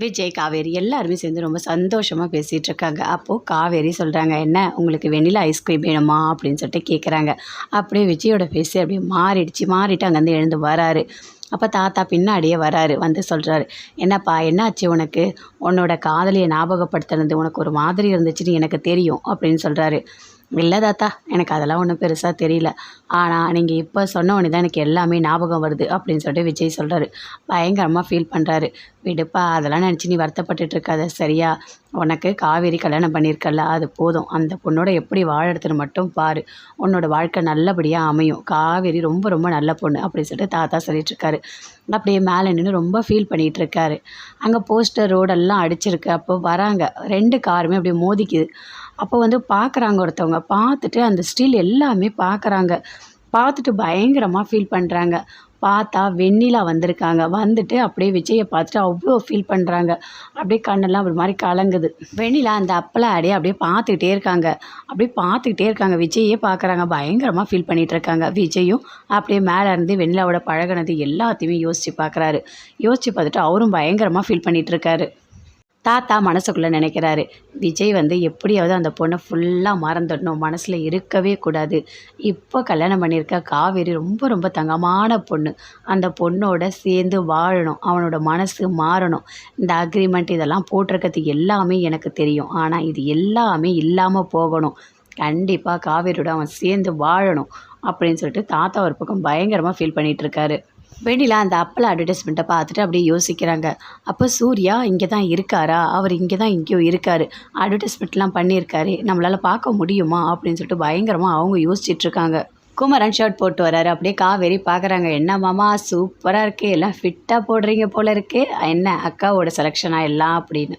விஜய் காவேரி எல்லாருமே சேர்ந்து ரொம்ப சந்தோஷமாக பேசிகிட்டு இருக்காங்க அப்போது காவேரி சொல்கிறாங்க என்ன உங்களுக்கு வெண்ணிலா ஐஸ்கிரீம் வேணுமா? அப்படின்னு சொல்லிட்டு கேட்குறாங்க அப்படியே விஜயோட ஃபேஸே அப்படியே மாறிடுச்சு. மாறிட்டு அங்கேருந்து எழுந்து வராரு. அப்போ தாத்தா பின்னாடியே வராரு வந்து சொல்கிறாரு என்னப்பா என்னாச்சு உனக்கு? உன்னோட காதலியை ஞாபகப்படுத்துனது உனக்கு ஒரு மாதிரி இருந்துச்சுன்னு எனக்கு தெரியும் அப்படின்னு சொல்கிறாரு இல்லை தாத்தா எனக்கு அதெல்லாம் ஒன்றும் பெருசாக தெரியல. ஆனால் நீங்கள் இப்போ சொன்ன உடனே தான் எனக்கு எல்லாமே ஞாபகம் வருது அப்படின்னு சொல்லிட்டு விஜய் சொல்கிறாரு பயங்கரமாக ஃபீல் பண்ணுறாரு விடுப்பா அதெல்லாம் நினச்சி நீ வருத்தப்பட்டுட்டு இருக்காத சரியா? உனக்கு காவேரி கல்யாணம் பண்ணியிருக்கல அது போதும். அந்த பொண்ணோட எப்படி வாழறதுன்னு மட்டும் பாரு. உன்னோட வாழ்க்கை நல்லபடியாக அமையும். காவேரி ரொம்ப ரொம்ப நல்ல பொண்ணு அப்படின்னு சொல்லிட்டு தாத்தா சொல்லிட்டுருக்காரு அப்படியே மேலே நின்று ரொம்ப ஃபீல் பண்ணிகிட்டு இருக்காரு. அங்கே போஸ்டர் ரோடெல்லாம் அடிச்சிருக்கு. அப்போ வராங்க. ரெண்டு காருமே அப்படியே மோதிக்குது. அப்போ வந்து பார்க்குறாங்க ஒருத்தவங்க. பார்த்துட்டு அந்த ஸ்டில் எல்லாமே பார்க்குறாங்க பார்த்துட்டு பயங்கரமாக ஃபீல் பண்ணுறாங்க பார்த்தா வெண்ணிலா வந்திருக்காங்க. வந்துட்டு அப்படியே விஜயை பார்த்துட்டு அவ்வளோ ஃபீல் பண்ணுறாங்க அப்படியே கண்ணெல்லாம் ஒரு மாதிரி கலங்குது. வெண்ணிலா அந்த அப்பளை அடையே அப்படியே பார்த்துக்கிட்டே இருக்காங்க. அப்படியே பார்த்துக்கிட்டே இருக்காங்க. விஜயே பார்க்குறாங்க பயங்கரமாக ஃபீல் பண்ணிகிட்டு இருக்காங்க. விஜயும் அப்படியே மேலே இருந்து வெண்ணிலாவோட பழகுனது எல்லாத்தையுமே யோசித்து பார்க்குறாரு யோசித்து பார்த்துட்டு அவரும் பயங்கரமாக ஃபீல் பண்ணிகிட்டு இருக்காரு. தாத்தா மனசுக்குள்ளே நினைக்கிறாரு விஜய் வந்து எப்படியாவது அந்த பொண்ணை ஃபுல்லாக மறந்துடணும் மனசில் இருக்கவே கூடாது. இப்போ கல்யாணம் பண்ணியிருக்க காவேரி ரொம்ப ரொம்ப தங்கமான பொண்ணு. அந்த பொண்ணோட சேர்ந்து வாழணும் அவனோட மனசு மாறணும். இந்த அக்ரிமெண்ட் இதெல்லாம் போட்டிருக்கிறது எல்லாமே எனக்கு தெரியும். ஆனால் இது எல்லாமே இல்லாமல் போகணும். கண்டிப்பாக காவேரியோட அவன் சேர்ந்து வாழணும் அப்படின்னு சொல்லிட்டு தாத்தா ஒரு பக்கம் பயங்கரமாக ஃபீல் பண்ணிகிட்ருக்காரு வெண்ணிலா அந்த அப்பள அட்வர்டைஸ்மெண்ட்டை பார்த்துட்டு அப்படியே யோசிக்கிறாங்க. அப்போ சூர்யா இங்கே தான் இருக்காரா? அவர் இங்கே தான் எங்கேயோ இருக்கார். அட்வர்டைஸ்மெண்ட்லாம் பண்ணியிருக்காரு. நம்மளால் பார்க்க முடியுமா? அப்படின்னு சொல்லிட்டு பயங்கரமாக அவங்க யோசிச்சிட்ருக்காங்க குமரன் ஷர்ட் போட்டு வராரு அப்படியே காவேரி பார்க்குறாங்க. என்ன மாமா சூப்பராக இருக்குது எல்லாம் ஃபிட்டாக போடுறீங்க போல இருக்குது என்ன அக்காவோட செலெக்ஷனாக எல்லாம்? அப்படின்னு.